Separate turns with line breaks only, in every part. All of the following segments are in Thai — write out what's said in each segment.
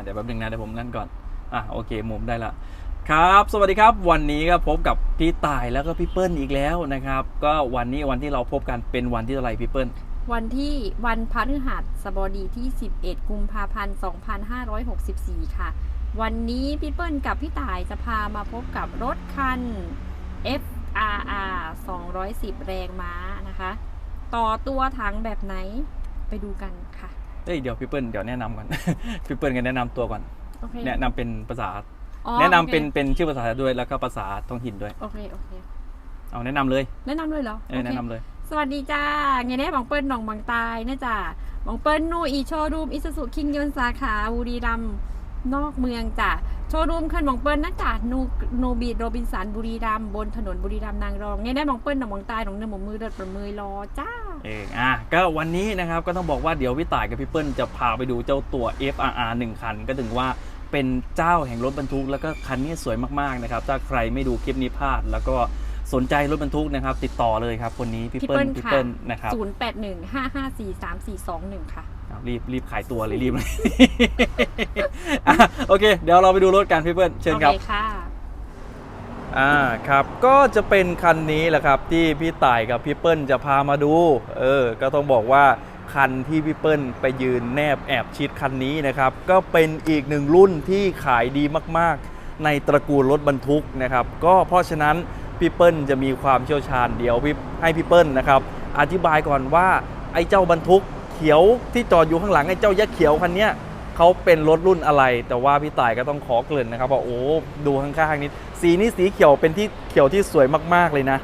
เดี๋ยวแป๊บนึงนะเดี๋ยวผมนั่นก่อน อะโอเคมุมได้ละครับ สวัสดีครับ วันนี้ก็พบกับพี่ต่ายแล้วก็พี่เปิ้ลอีกแล้วนะครับ ก็วันนี้วันที่เราพบกันเป็นวันที่เท่าไหร่พี่เปิ้ล
วันที่วันพฤหัสบดีที่ 11 กุมภาพันธ์ 2564 ค่ะ วันนี้พี่เปิ้ลกับพี่ต่ายจะพามาพบกับรถคัน FRR 210 แรงม้านะคะ ต่อตัวถังแบบไหนไปดูกันค่ะ
เอ้ยเดี๋ยวพี่เปิ้ลเดี๋ยวแนะนำก่อน พี่เปิ้ลกันแนะนำตัวก่อน
โอเค
แนะนำเป็นภาษา
อ๋อ
แนะนำ
โอค
เป็นเป็นชื่อภาษาด้วยแล้วก็ภาษาท้องถิ่นด้วย
โอเคโอเค
เอาแนะนำเลย
แนะนำเลยเหรอ
เออ
โค
แนะนำเลย
สวัสดีจ้าไงแน่บองเปิ้ลหนองบางตายนะจ้าบองเปิ้ลนูอีโชว์รูมอิสสุคิงยนต์สาขาบุรีรัมย์ นอกเมืองจ้ะโชว์รูมคันบองเปิ้ลนะจ้ะนูโนบีโรบินสันบุรีรัมย์บนถนนบุรีรัมย์นางรองไงแน่บองเปิ้ลหนองบางตายหนองเนื้อหมมือเดิดประมือรอจ้า
เองอะก็วันนี้นะครับก็ต้องบอกว่าเดี๋ยวพี่ต่ายกับพี่เปิ้ลจะพาไปดูเจ้าตัว FRR 1 คัน ก็ถึงว่าเป็นเจ้าแห่งรถบรรทุก แล้วก็คันนี้สวยมากๆนะครับถ้าใครไม่ดูคลิปนี้พลาดแล้วก็ สนใจรถบรรทุกนะครับ ติดต่อเลยครับคนนี้พี่
พี่
เปิ้
เปิ้
ล
ล
พี่
ค่ะ
เปิ้ลนะครับ
0 8 1 5 5 4 3 4 2 1ค่ะ
เอารีบรีบขายตัวเลยรีบเลยอะโอเค เดี๋ยวเราไปดูรถกันพี่เปิ้ลเชิญครับ
โอเคค่ะ
อ่าครับก็จะเป็นคันนี้แหละครับที่พี่ต่ายกับพี่เปิ้ลจะพามาดูเออก็ต้องบอกว่าคันที่พี่เปิ้ลไปยืนแนบแอบชิดคันนี้นะครับ ก็เป็นอีกหนึ่งรุ่นที่ขายดีมากๆ ในตระกูลรถบรรทุกนะครับ ก็เพราะฉะนั้น พี่เปิ้ลจะมีความเชี่ยวชาญเดี๋ยวพี่ให้พี่เปิ้ลนะครับ อธิบายก่อนว่าไอ้เจ้าบรรทุกเขียวที่จอดอยู่ข้างหลังไอ้เจ้ายักษ์เขียวคันเนี้ยเขาเป็นรถรุ่นอะไร แต่ว่าพี่ต่ายก็ต้องขอเกริ่นนะครับว่าโอ้ดูข้างๆนี้สีนี้สีเขียวเป็นที่เขียวที่สวยมากๆเลยนะ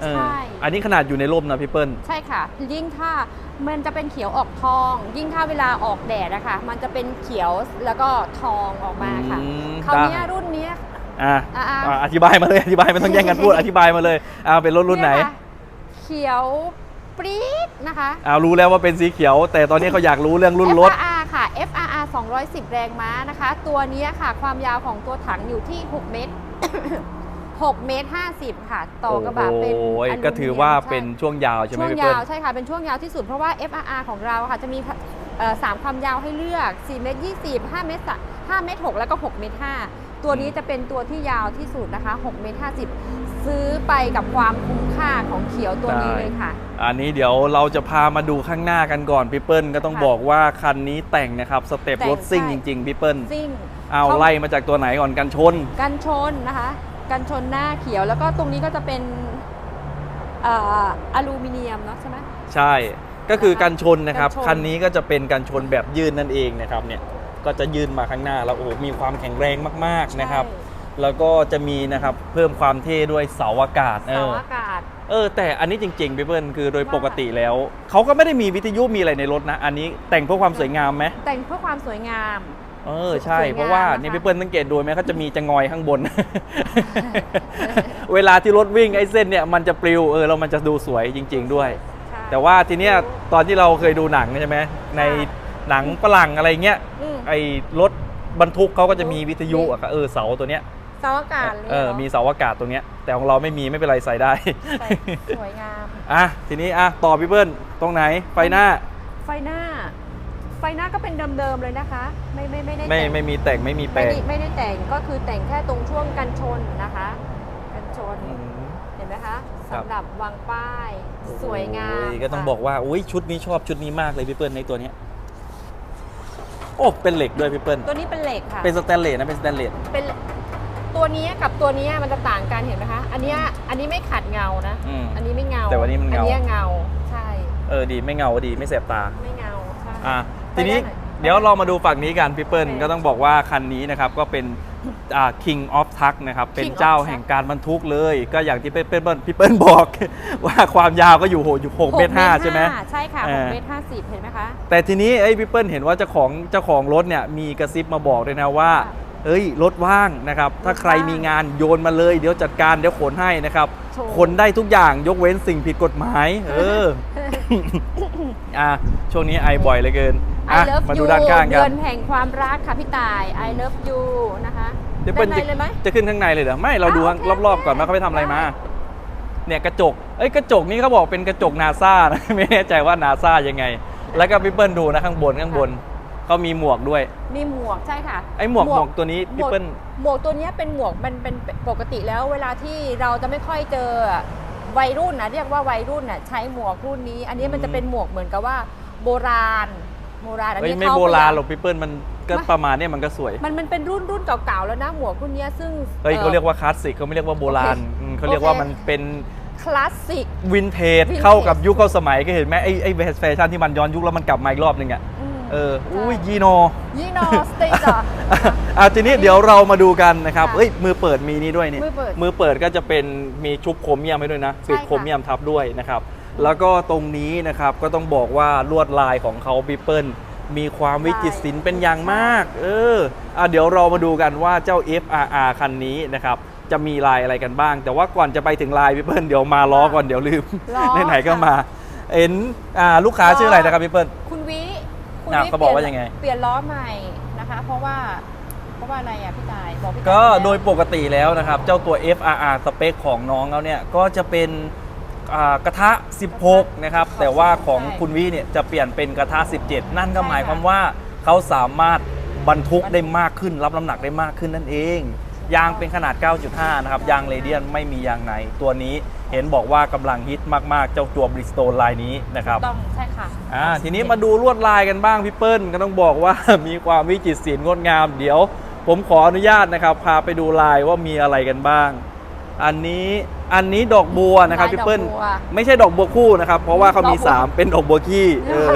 เออ
ใช่
อันนี้ขนาดอยู่ในร่มนะพี่เปิ้ล
ใช่ค่ะ ยิ่งถ้ามันจะเป็นเขียวออกทอง ยิ่งถ้าเวลาออกแดดนะคะมันจะเป็นเขียวแล้วก็ทองออกมาค่ะ
อืม
คราวเนี้ย
ได้
รุ่นเนี้ย
อะ
อะอะ
อะ อธิบายมาเลย อธิบายไม่ต้องแย่งกันพูด อธิบายมาเลยอ่าเป็นรถรุ่นไหน
เยค่ะเขียวปรี๊ดนะคะ
อ่ารู้แล้วว่าเป็นสีเขียว แต่ตอนนี้เขาอยากรู้เรื่องรุ่นรถ
FRR ค่ะ FRR 210 แรงม้านะคะ ตัวเนี้ยค่ะความยาวของตัวถังอยู่ที่ 6 เมตร 6 เมตร 50 ค่ะ ต่อกระบะเป็น
โอ้ย
อลูมิเนียม
ก็ถือว่า
ใช่
เป็นช่วงยาวใช่ไหม
ช่วง
พี่เปิ้
ยา
ล
วใช่ค่ะ เป็นช่วงยาวที่สุดเพราะว่า FRR ของเราค่ะ จะมีเอ่อสามความยาวให้เลือก 4 เมตร 20 5 เมตรสะ5เมตร 6 แล้วก็ 6 เมตร 5 ตัวนี้จะเป็นตัวที่ยาวที่สุดนะคะ6เมตร50 ซื้อไปกับความคุ้มค่าของเขียวตัวนี้เลยค่ะ
อันนี้เดี๋ยวเราจะพามาดูข้างหน้ากันก่อนพี่เปิ้ลก็ต้อง
ค่ะ
บอกว่าคันนี้แต่งนะครับสเต็ป
แต่ง
รถซิ่ง
ใช่
จริงๆพี่เปิ้ล
ซิ่ง
เอา
เขา
ไล่มาจากตัวไหนก่อนกันชน
กันชนนะคะ กันชนหน้าเขียวแล้วก็ตรงนี้ก็จะเป็นเอ่ออลูมิเนียมเนาะใช่ไหม
ใช่ก็คือกันชนนะครับ
กันชน
คันนี้ก็จะเป็นกันชนแบบยืนนั่นเองนะครับเนี่ย ก็จะยืนมาข้างหน้าแล้วโอ้โหมีความแข็งแรงมากๆนะครับ แล้วก็จะมีนะครับเพิ่มความเท่ด้วยเสาอากาศ
ใช่
เอ
เสา
อ
อากาศ
เออแต่อันนี้จริงๆพี่เปิ้ลคือโดย
ว่า
ปกติแล้ว เขาก็ไม่ได้มีวิทยุมีอะไรในรถนะ อันนี้แต่งเพื่อความสวยงามไหม
แต่งเพื่อความสวยงาม
เออใช่
สวยงาม
เพราะว่า
นะคะ
นี่พี่เปิ้ลสังเกตดูไหมเขาจะมีจะงอยข้างบน เวลาที่รถวิ่งไอ้เส้นเนี่ยมันจะปลิวเออแล้วมันจะดูสวยจริง ๆด้วย
ใช่
แต่ว่าทีเนี้ยตอนที่เราเคยดูหนังใช่ไหมในหนังฝรั่งอะไรเงี้ย
อืม
ไอ้รถบรรทุกเขาก็จะมีวิทยุอะค่ะเออเสาตัวเนี้ย
เสาอากาศเลย
เออ
หร
มีเสาอากาศตรงเนี้ยแต่ของเราไม่มีไม่เป็นไรใส่ได้
ใส่สวยงาม
อะทีนี้อะต่อพี่เปิ้ลตรงไหนไฟหน้า
ไฟหน้า ไฟหน้าก็เป็นเดิมๆเลยนะคะ ไม่ไม่ไม่ได้
ไม่
แต่ง
ไม่มีแต่งไม่มีแปล
ไม่
ง
ได้ไม่ได้แต่งก็คือแต่งแค่ตรงช่วงกันชนนะคะ กันชน
อืม
เห็นไหมคะ
ครับ
สำหรับวางป้ายสวยงาม
โอ้ยก็ต้อง
ค่ะ
บอกว่าอุ้ยชุดนี้ชอบชุดนี้มากเลยพี่เปิ้ลในตัวเนี้ย โอ้เป็นเหล็กด้วยพี่เปิ้ล
ตัวนี้เป็นเหล็กค่ะ
เป็นสแตนเลสนะเป็นสแตนเลส
เป็นตัวนี้กับตัวนี้มันจะต่างกันเห็นไหมคะอันเนี้ยอันนี้ไม่ขัดเงานะ
อืม
อันนี้ไม่เงา
แต่วันนี้มันเงา
อันเนี้ยเงาใช่
เออดีไม่เงาดีไม่แสบตา
ไม่เงาใช่
อะ
ไป
ทีนี้
ได้หน่อย
เดี๋ยวเรามาดูฝั่งนี้กันพี่เปิ้ล
โอเค
ก็ต้องบอกว่าคันนี้นะครับก็เป็น อ่า king of truck นะครับ เป็น
King of
เจ้า
Truck
แห่งการบรรทุกเลย ก็อย่างที่พี่เปิ้ลพี่เปิ้ลบอก ว่าความยาวก็อยู่โหอยู่6เมตรห้าใช่ไหม
ใช่ค่ะ
เออ
6เมตรห้าสิบเห็นไหมคะ
แต่ทีนี้ไอ้พี่เปิ้ลเห็นว่าเจ้าของเจ้าของรถเนี่ยมีกระซิบมาบอกด้วยนะว่า
ค่ะ
เอ้ยรถว่างนะครับ ถ้าใครมีงานโยนมาเลย เดี๋ยวจัดการเดี๋ยวขนให้นะครับ
โชว์
ขนได้ทุกอย่างยกเว้นสิ่งผิดกฎหมาย เอออะช่วงนี้ไอบ่อยเหลือเกิน
I
อะ
love
มา
you
ดูด้านข้างกั
เดือนนแห่งความรักค่ะพี่ตาย I love you นะคะ
เดี๋ยวเปิ้ล
ด้าน
จะ
ในเลยไหม
จะขึ้นข้างในเลยเหรอไม่เราดู
อะโอเค
รอบๆก่อนว่าเขาไปทำอะไรมาเนี่ยกระจกเอ้ยกระจกนี้เขาบอกเป็นกระจกนาซานะไม่แน่ใจว่านาซายังไง แล้วก็พี่เปิ้ลดูนะข้างบนข้างบน ก็มีหมวกด้วย
มีหมวกใช่ค่ะ
ไอ้หมวกหมวกตัวนี้
หม
พี่
วก
เปิ้ล
หมวกตัวเนี้ยเป็นหมวกมันเป็นปกติแล้วเวลาที่เราจะไม่ค่อยเจอวัยรุ่นนะเรียกว่าวัยรุ่นน่ะใช้หมวกรุ่นนี้ อันนี้มันจะเป็นหมวกเหมือนกับว่าโบราณโบราณอัน
เฮ้ย
นี้
ไม่
เขา
โบราณ
พยยม
หรอกพี่เปิ้ลมันก็
ไม่
ประมาณเนี้ยมันก็สวย
มันมันเป็นรุ่นรุ่นเก่าๆแล้วนะหมวกรุ่นเนี้ยซึ่ง
เฮ้ย
อ่อ
เขาเรียกว่าคลาสสิกเขาไม่เรียกว่าโบราณ
โอเค
อืมเขาเรียกว่า
โอเค
มันเป็น
คลาสสิก
วินเทจ
Vintage
เข้ากับยุคเข้าสมัยก็เห็นไหมไอ้ไอ้แฟชั่นที่มันย้อนยุคแล้วมันกลับมาอีกรอบนึงอะ
ม
เออ
ใช่
อุ้ยยีโน
ยี่นอสเตจอะ
อะทีนี้เดี๋ยวเรามาดูกันนะครับ
ค่ะ
เอ้ยมือเปิดมีนี่ด้วยนี่
มือเปิด
มือเปิดก็จะเป็นมีชุบโครเมียมให้ด้วยนะ
ใช่
ปิด
ค่ะ
โครเมียมทับด้วยนะครับ แล้วก็ตรงนี้นะครับก็ต้องบอกว่าลวดลายของเขาบิปเปิลมีความวิจิตรศิลป์เป็นอย่างมาก เอออะเดี๋ยวเรามาดูกันว่าเจ้า FRR คันนี้นะครับจะมีลายอะไรกันบ้าง แต่ว่าก่อนจะไปถึงลายบิปเปิลเดี๋ยวมาล้อก่อนเดี๋ยวลืม
ล้อ
ไหนๆก็
ค่ะ
มาเห็นอ่าลูกค้าชื่ออะไรนะครับบิปเปิล
คุณวิ คุณ
อะ
วิ
เขาบอกว่า
ปลี่น
ยังไง
เปลี่ยนล้อใหม่นะคะ เพราะว่าเพราะว่าอะไรอะพี่ตายบอกพี่ตาย
ก็
ไปแล้ว
โดยปกติแล้วนะครับ เจ้าตัว FRR สเปคของน้องเขาเนี่ยก็จะเป็นอ่ากระทะ 16 นะครับ แต่ว่าของคุณวิเนี่ยจะเปลี่ยนเป็นกระทะ 17 นั่นก็หมายความว่าเขาสามารถบรรทุกได้มากขึ้น รับน้ำหนักได้มากขึ้นนั่นเอง ยางเป็นขนาด 9.5 นะครับ ยางเรเดียนไม่มียางไหนตัวนี้เห็นบอกว่ากำลังฮิตมาก ๆ เจ้าตัวบริสโตนลายนี้นะครับ
ต้องใช่ค่ะ
อ่าทีนี้มาดูลวดลายกันบ้างพี่เปิ้ลก็ต้องบอกว่ามีความวิจิตรศิลป์งดงามเดี๋ยว ผมขออนุญาตนะครับ พาไปดูลายว่ามีอะไรกันบ้าง อันนี้อันนี้ดอกบัวนะครับ
ลาย
พี่เปิ้ล
ดอกบัว
ไม่ใช่ดอกบัวคู่นะครับ เพราะว่าเขามี
ดอกบัว
3เป็นดอกบัวขี้เออ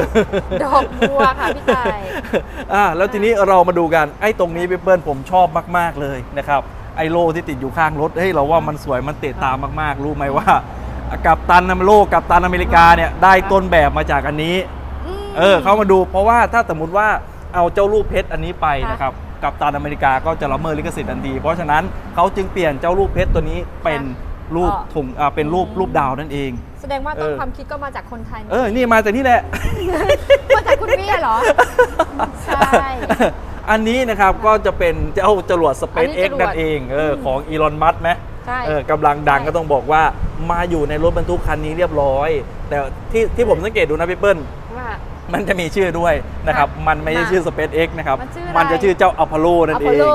ดอกบัวค่ะพี่ตาย
อ่าแล้วทีนี้เรามาดูกันไอ้ตรงนี้พี่เปิ้ลผมชอบมาก ๆ เลยนะครับ ไอ้โล่ที่ติดอยู่ข้างรถเฮ้ยเราว่ามันสวยมันเตะตามากๆ รู้ไหมว่า กับตันอเมโลกับตันอเมริกาเนี่ยได้ต้นแบบมาจากอันนี้เออเข้ามาดูเพราะว่าถ้าสมมติว่าเอาเจ้ารูปเพชรอันนี้ไป
ค่ะ
นะครับ กับตานอเมริกาก็จะละเมิดลิขสิทธิ์ทันที เพราะฉะนั้นเขาจึงเปลี่ยนเจ้ารูปเพชรตัวนี้เป็นรูป
อ๋อ
ถุงอ่าเป็นรูป
อืม
รูปดาวนั่นเอง
แสดงว่า
เอ
ต้น
อ
ความคิดก็มาจากคนไทย
เออ นี่มาจากนี่แหละ
มาจากคุณพี่เหรอ ใช่
อันนี้นะครับก็จะเป็นเจ้าจรวด
อันนี้
SpaceX
จรวด
นั่นเองเออ
อืม
ของอีลอนมัสไหม
ใช่
เออกำลังดัง
ใช่
ก็ต้องบอกว่ามาอยู่ในรถบรรทุกคันนี้เรียบร้อย แต่ที่ที่ผมสังเกตดูนะพี่เปิ้ล
ว่า
มันจะมีชื่อด้วยนะครับ มันไม่ใช่
ค่ะ
ชื่อ SpaceX นะครับ
มันชื่ออะไร
มันจะชื่อเจ้าอพอลโลนั่
อน
เอ
พอล
ง
โล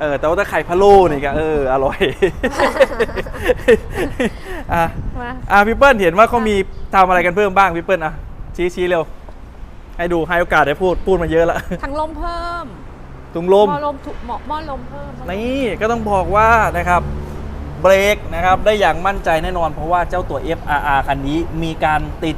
เออแต่ว่าถ้าไข่พะโลนี่ก็เอออร่อยอะ
มา
อะพี่เปิ้ลเห็นว่าเขามีทำอะไรกันเพิ่มบ้างพี่เปิ้ลอะชี้ชี้เร็ว ให้ดูให้โอกาสได้พูดพูดมาเยอะละ
ทั้งลมเพิ่ม
ตุงลม
หม้อลมถูกหม้อหม้อลมเพิ่ม
นี่ก็ต้องบอกว่านะครับเบรกนะครับได้อย่างมั่นใจแน่นอน เพราะว่าเจ้าตัว FRR คันนี้มีการติด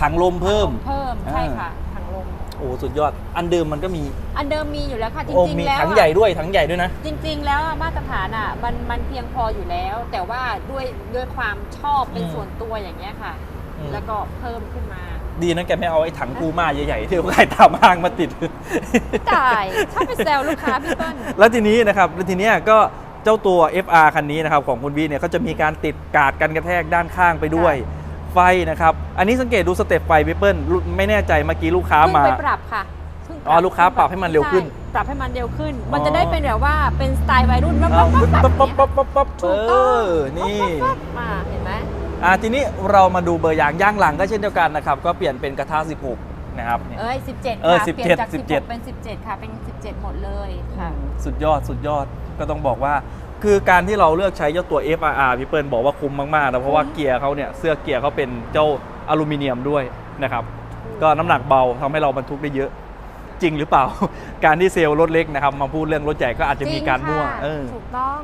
ถังลมเพิ่ม
เพิ่มใช่ค่ะถังลม
โอ้สุดยอด อันเดิมมันก็มี
อันเดิมมีอยู่แล้วค่ะจ
โอ้
ริง
มี
ๆแล้ว
ถัง
อะ
ใหญ่ด้วยถังใหญ่ด้วยนะ
จริง ๆ แล้วอะมาตรฐานอะมันมันเพียงพออยู่แล้ว แต่ว่าด้วยด้วยความชอบเป็น
อืม
ส่วนตัวอย่างเงี้ยค่ะ
อืม
แล้วก็เพิ่มขึ้นมา
ดีนะแกไม่เอาไอ้ถังกูมาใหญ่ๆที่เขาขายตามห้างมาติด
จ่ายชอบไปแซวลูกค้าพี่เปิ้ล
แล้วทีนี้นะครับแล้วทีเนี้ยก็เจ้าตัว FR คันนี้นะครับของคุณวีเนี่ยเขาจะมีการติดกาดกันกระแทกด้านข้างไปด้วย ไฟนะครับ อันนี้สังเกตดูสเต็ปไฟพี่เปิ้ลรู้ไม่แน่ใจเมื่อกี้ลูกค้า
เพิ่ง
มา
ไปปรับค่ะเพิ่ง
อ๋อลูกค้าปรับให้มันเร็วขึ้น
ใช่ปรับให้มันเร็วขึ้น
อ๋อ
มันจะได้เป็นแบบว่าเป็นสไตล์วัยรุ่นปั๊บ
เอา
ปั๊บปั๊บ
ปั๊บ
ปั๊
ปั๊
บบ
ปั๊บปั๊บปั๊บ
ถู
เอก
ต้อง
อนี่
ปั๊บปั๊บมาเห็นไหม
อ่าทีนี้เรามาดูเบอร์ยางย่างหลังก็เช่นเดียวกันนะครับ ก็เปลี่ยนเป็นกระทะ16 นะครับเนี่ย
เอ้ย17
เออ
ค่ะ
17
เปลี่ยนจาก
17
16เป็น 17 ค่ะเป็น 17 หมดเลยค่ะ
สุดยอดสุดยอดก็ต้องบอกว่า คือการที่เราเลือกใช้เจ้าตัว FRR พี่เปิ้ลบอกว่าคุ้มมากๆนะเพราะว่า
คุ้ม
เกียร์เขาเนี่ยเสื้อเกียร์เขาเป็นเจ้าอลูมิเนียมด้วยนะครับก็น้ำหนักเบาทำให้เราบรรทุกได้เยอะ จริงหรือเปล่า การที่เซลล์รถเล็กนะครับมาพูดเรื่องรถใหญ่ก็อาจจะมีการมั่ว
จงค่ะ
เออ
ถูกต้อง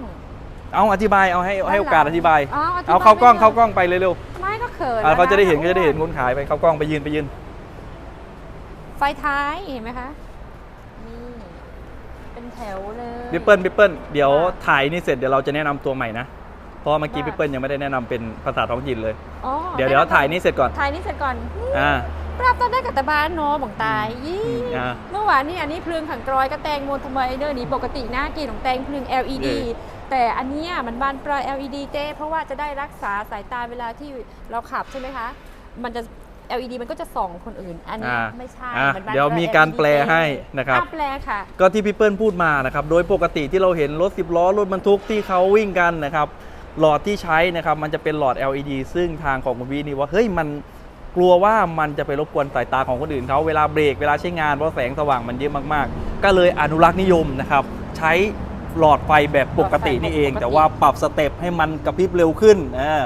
เอาอธิบายเอาให้ให้โอกาสอธิบาย
อ๋ออธิบาย
เอาเข้ากล้อง
ไม่ได้
เข้ากล้องไปเร็ว
ไม่ก็เขิน
ๆอ่าเขาจะได้เห็น
แล้
ก็
ว
จะได้เห็นคนขายไปเข้ากล้องไปยืนไปยืน
ไฟท้ายเห็นไหมคะนี่เป็น แถวเลย
พี่เปิ้ลพี่เปิ้ลเดี๋ยว
ค่ะถ่
ถ่ายนี่เสร็จเดี๋ยวเราจะแนะนำตัวใหม่นะเพราะเมื่อกี้
ว่า
พี่เปิ้ลยังไม่ได้แนะนำเป็นภาษาท้องถิ่นเลย
อ๋อ
เดี๋ยวเดี๋ยวถ่ายนี่เสร็จก่อน
ถ่ายนี่เสร็จก่อน
อ่า
ปรับตอนได้กับตะบานโนบังตายยี่
อ่า
เมื่อวานนี้อันนี้เพลิงขังกรอยก็แตงโมทำไมเด้อนี่ปกติหน้ากินของแตงเพลิง LED
เออ
แต่อันเนี้ยมันบานปลาย LED เจ้เพราะว่าจะได้รักษาสายตาเวลาที่เราขับใช่ไหมคะ มันจะ LED มันก็จะส่องคนอื่น อันนี้
อ่า
ไม่ใช่
อะ
มันบานปลาย
เดี๋ยวมีการ
LED
แปลให้นะครับ
อะแปลค่ะ
ก็ที่พี่เปิ้ลพูดมานะครับ โดยปกติที่เราเห็นรถ 10 ล้อ รถบรรทุกที่เขาวิ่งกันนะครับ หลอดที่ใช้นะครับ มันจะเป็นหลอด LED ซึ่งทางของคุณวีนี่ว่า เฮ้ย มันกลัวว่ามันจะไปรบกวนสายตาของคนอื่นเขาเวลาเบรก เวลาใช้งานเพราะแสงสว่างมันเยอะมากๆ ก็เลยอนุรักษ์นิยมนะครับ ใช้หลอดไฟแบบปกตินี่เอง
หลอดไฟปกติ
แต่ว่าปรับสเต็ปให้มันกระพริบเร็วขึ้นอ่า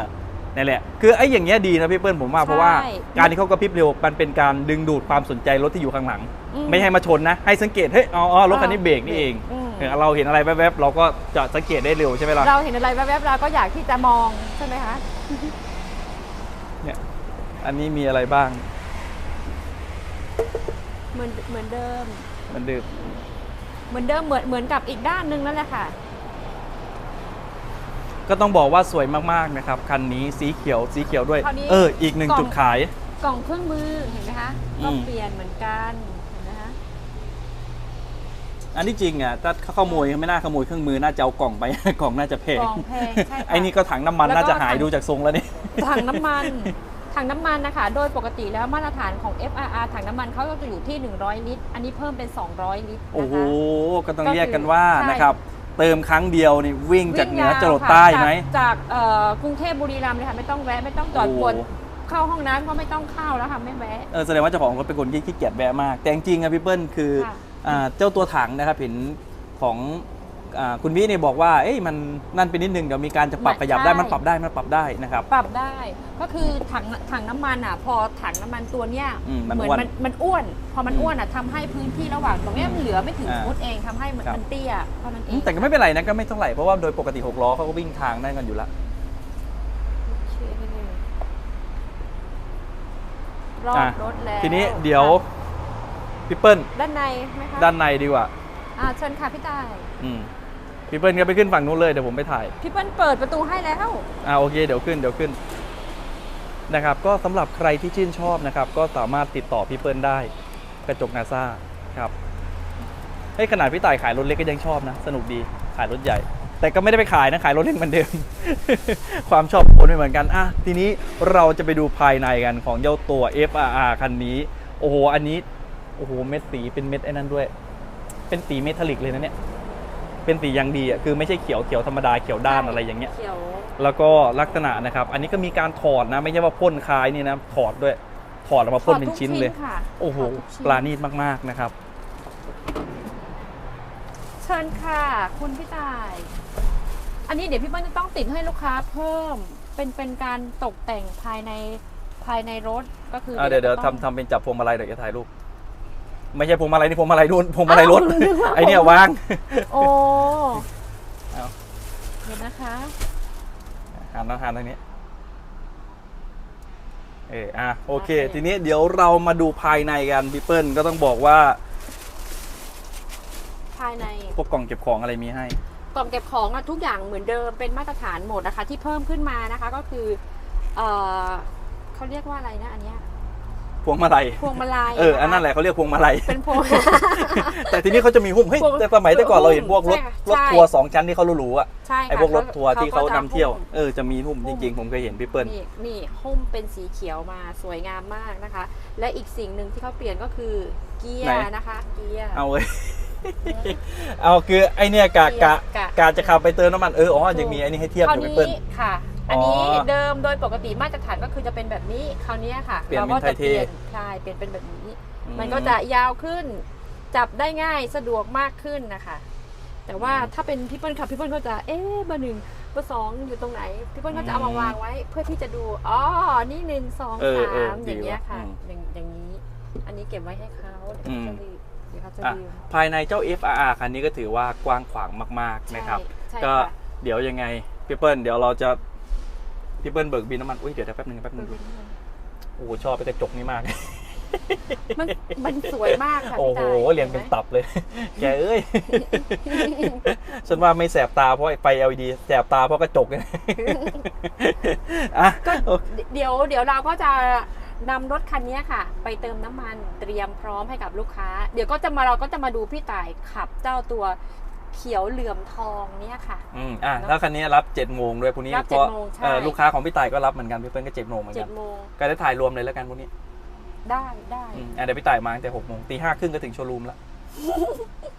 นั่นแหละคือไอ้อย่างเงี้ยดีนะพี่เปิ้ลผมว่าเพราะว่า
ใช่
การที่เขากระพริบเร็วมันเป็นการดึงดูดความสนใจรถที่อยู่ข้างหลัง
อื
ไม่ให้มาชนนะ ให้สังเกตเฮ้ยอ๋ออ๋อรถคันนี้เบรกนี่เอง
อืม
เออเราเห็นอะไรแวบๆเราก็จะสังเกตได้เร็วใช่ไหมล่ะ
เราเห็นอะไรแวบๆเราก็อยากที่จะมองใช่ไหมคะ
เนี่ยอันนี้มีอะไรบ้าง
เหมือนเหมือนเดิม
มันดื้อ
เหมือนเดิมเหมือนเหมือนกับอีกด้านหนึงนั่นแหละค่ะ
ก็ต้องบอกว่าสวยมากๆนะครับคันนี้สีเขียวสีเขียวด้วย
คราวนี้
เออ อีกหนึ่ง
กล่อง
จุดขาย
กล่องเครื่องมือเห็นไหมคะ
อืม
ก็เปลี่ยนเหมือนกันเห็นไหมคะ
อันที่จริงอะถ้าเขาขโมยไม่น่าขโมยเครื่องมือน่าจะเอากล่องไป กล่องน่าจะแพ
ก
ง
ล่องแพงใช่ค่ะ
ไอ้นี่ก็ถังน้ำมัน
แล้วก็
น่าจะหาย
ถัง
ดูจากทรงแล้วนี่
ถังน้ำมัน ถังน้ำมันนะคะ โดยปกติแล้วมาตรฐานของ FRR ถังน้ำมันเขาก็จะอยู่ที่ 100 ลิตร อันนี้เพิ่มเป็น 200 ลิตร
โอ้
นะ
โห
คะ
ก็ต้อง
ก็คือ
เรียกกันว่า
ใช่
นะครับ เติมครั้งเดียวนี่วิ่งจากเหนือ
วิ่งยาว
จรด
ค่ะ
ใต้ไหม
จากจากเอ่อกรุงเทพบุรีรัมย์เลยค่ะไม่ต้องแวะไม่ต้องจอด
โอ้
ปวดเข้าห้องน้ำก็ไม่ต้องเข้าแล้วค่ะไม่แวะ
เออแสดงว่าเจ้าของรถเป็นคนขี้เกียจแวะมาก แต่จริงๆอะพี่เปิ้ลคือ
ค่ะ
อ่าเจ้าตัวถังนะครับเห็นของ อ่าคุณวิเนี่ยบอกว่าเอ้ยมันนั่นไปนิดนึงเดี๋ยวมีการจะปรับขยับได้มันปรับได้มันปรับได้นะครับ
ปรับได้ก็คือถังถังน้ำมันอะ พอถังน้ำมันตัวเนี้ย
อืมมัน
เหมือน
อ้วน
มันมันอ้วน พอมัน
อืม
อ้วนอะทำให้พื้นที่ระหว่างตรงเนี้ยมันเหลือไม่ถึง
อ่า
ฟุตเองทำให้มัน
ครับ
มันเตี้ยเท่านั้นเอ
อืม
ง
แต่ก็ไม่เป็นไรนะก็ไม่เท่าไหร่เพราะว่าโดยปกติหกล้อเขาก็วิ่งทางได้กันอยู่แล้ว
รอบ
อะ
รถแล้ว
ทีนี้เดี๋ยวพี่เปิ้ล
ด้านในไหมคะ
ด้านในดีกว่า
อ่าเชิญค่ะพี่ตาย
อืม พี่เปิ้ลก็ไปขึ้นฝั่งนู้นเลยเดี๋ยวผมไปถ่าย
พี่เปิ้ลเปิดประตูให้แล้ว
อ่าโอเคเดี๋ยวขึ้นเดี๋ยวขึ้นนะครับก็สำหรับใครที่ชื่นชอบนะครับ ก็สามารถติดต่อพี่เปิ้ลได้กระจกนาซาครับให้ยขนาดพี่ต่ายขายรถเล็กก็ยังชอบนะ สนุกดีขายรถใหญ่ แต่ก็ไม่ได้ไปขายนะขายรถเล็กเหมือนเดิม ความชอบคนไม่เหมือนกันอะทีนี้เราจะไปดูภายในกันของเจ้าตัว FRR คันนี้ โอ้โหอันนี้โอ้โหเม็ดสีเป็นเม็ดไอ้นั่นด้วย เป็นสีเมทัลลิกเลยนะเนี่ย เป็นสีอย่างดีอะคือไม่ใช่เขียวเขียวธรรมดาเขียวด้านอะไรอย่างเงี้ย
เขียว
แล้วก็ลักษณะนะครับ อันนี้ก็มีการถอดนะ ไม่ใช่ว่าพ่นคลายนี่นะถอดด้วยถอดออกมาพ่นเป็นชิ้นเลย
ถอดทุกค่ะ
โอ้โห
ถดทุกชิ้น
ปลาณีตมากๆนะครับ
เชิญค่ะ คุณพี่ตาย อันนี้เดี๋ยวพี่เปิ้ลจะต้องติดให้ลูกค้าเพิ่มเป็นเป็นการตกแต่งภายในภายในรถก็คือ
อ่าเดี๋ยวเดี๋ยว
ต้อง
ทำทำเป็นจับพวงมาลัยเดี๋ยวจะถ่ายรูป ไม่ใช่พวงมาลัยนี่พวงมาลัยนู่นพวงมาลัยรถ
อ้าวนึกว่า
ไอเนี่ยวาง
โอ้
เอา
เดี๋ยวนะคะ
หันนะหันทางนี้ เอออะโอเค ทีนี้เดี๋ยวเรามาดูภายในกันพี่เปิ้ลก็ต้องบอกว่า
ภายใน
พวกกล่องเก็บของอะไรมีให้
กล่องเก็บของอะทุกอย่างเหมือนเดิมเป็นมาตรฐานหมดนะคะ ที่เพิ่มขึ้นมานะคะก็คือเออเขาเรียกว่าอะไรนะอันเนี้ย
พวงมาลัย
พวงมาลัย
เอออันนั้นแหละเขาเรียกพวงมาลัย
เป็นพวง
แต่ทีนี้เขาจะมีหุ้มเฮ้ย
พวง
แต่สมัยแต่ก่อนเราเห็นพวกรถ
ใช่ค่ะ
รถ
ใช่
ทัวร์สองชั้นที่เขาหรูๆอะ
ใช่ค่ะ
ไอ้พวกรถทัวร์ที่เขา
ก็
นำ
จะ
เที่ยว
หุ้ม
เออจะมีหุ้มจริงๆ ผมเคยเห็นพี่เปิ้ล
นี่นี่หุ้มเป็นสีเขียวมาสวยงามมากนะคะ และอีกสิ่งหนึ่งที่เขาเปลี่ยนก็คือเกีย
ไหน
ร์นะคะเกียร์
เอาเว้ยเอาคือไอเนี่ยกะกะ
กะ
กะจะขับไปเติมน้ำมันเอออ๋อยังมีไอ้นี่ให้เทียบ
ค
อ
ราว
ยู่พี่
นี้
เปิ้ล
ค่ะ อันนี้
อ๋อ
เดิมโดยปกติมาตรฐานก็คือจะเป็นแบบนี้คราวนี้ค่ะ
เปลี่ยน
เรา
เป็น
ก็จะ
ไท
เป
เท
ลี่ยนใช่เปลี่ยนเป็นแบบนี้
อืม
มันก็จะยาวขึ้น จับได้ง่ายสะดวกมากขึ้นนะคะ แต่ว่าถ้าเป็นพี่เปิ้ลขับพี่เปิ้ลก็จะเอ๊ะเบอร์หนึ่งเบอร์สองอยู่ตรงไหนพี่เปิ้ลก็จะเอามาวางไว้ เพื่อที่จะดูอ๋อนี่หนึ่งสอง
เออ
สา
เออ
ม
ดี
อย่างเงี้ยค่ะ
ว่ะอืม
อย่างอย่างนี้ อันนี้เก็บไว้ให้เขาเดี๋ยว
อื
เขา
ม
จะลืมเดี๋ยวเขาจะ
อะ
ลืม
ภายในเจ้า FRR คันนี้ก็ถือว่ากว้างขวางมาก ๆนะครับ
ใช่
ก็
ค่ะ
เดี๋ยวยังไงพี่เปิ้ลเดี๋ยวเราจะ พี่เปิ้ลเบิกบินน้ำมันอุ้ยเดี๋ยวแป๊บนึงแป๊บนึงดูโอ้โหชอบไปกระจกนี้มาก
มันมันสวยมากค่ะ
โอ้
พี่
โห
ตาย
เรียงเป็น
ห็ไหม
ตับเลย แกเอ้ยฉันว่าไม่แสบตาเพราะไอ้ไฟ LED แสบตาเพราะกระจกเนี่ยอะ
ก็
โอเค
เดี๋ยวเดี๋ยวเราก็จะนำรถคันนี้ค่ะ ไปเติมน้ำมันเตรียมพร้อมให้กับลูกค้า เดี๋ยวก็จะมาเราก็จะมาดูพี่ต่ายขับเจ้าตัว เขียวเหลื่อมทองเนี่ยค่ะ
อืมอะแล้วคันนี้รับ7จ็ดโมงด้วยพรุ่งนี้
รับ
เพราะ
7โมงใช่
เอ่อลูกค้าของพี่ต่ายก็รับเหมือนกันพี่เปิ้ลก็เจ็ดโมงเหมือน
เจ็
กั
ด
น
โมง
ก็ได้ถ่ายรวมเลยแล้วกันพรุ่งนี้
ได้ได้
อืมอะเดี๋ยวพี่ต่ายมาตั้งแต่หกโมงตีห้าครึ่งก็ถึงโชว์รูมแล้ว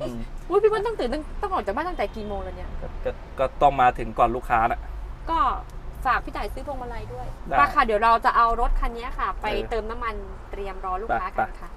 อืม
อุ้ยพี่เปิ้ลต้องตื่นต้องต้องออกจากบ้านตั้งแต่กี่โมงแล้วเนี่ย
ก็ก็ก็ต้องมาถึงก่อนลูกค้าน่ะ
ก็สฝากพี่ต่ายซื้อพวงมาลัยด้วย
ได้
ไปค่ะเดี๋ยวเราจะเอารถคันนี้ค่ะ ไป
เออ
เติมน้ำมันเตรียมรอลูกค้า
ไป
กัน
ไป
ค่ะ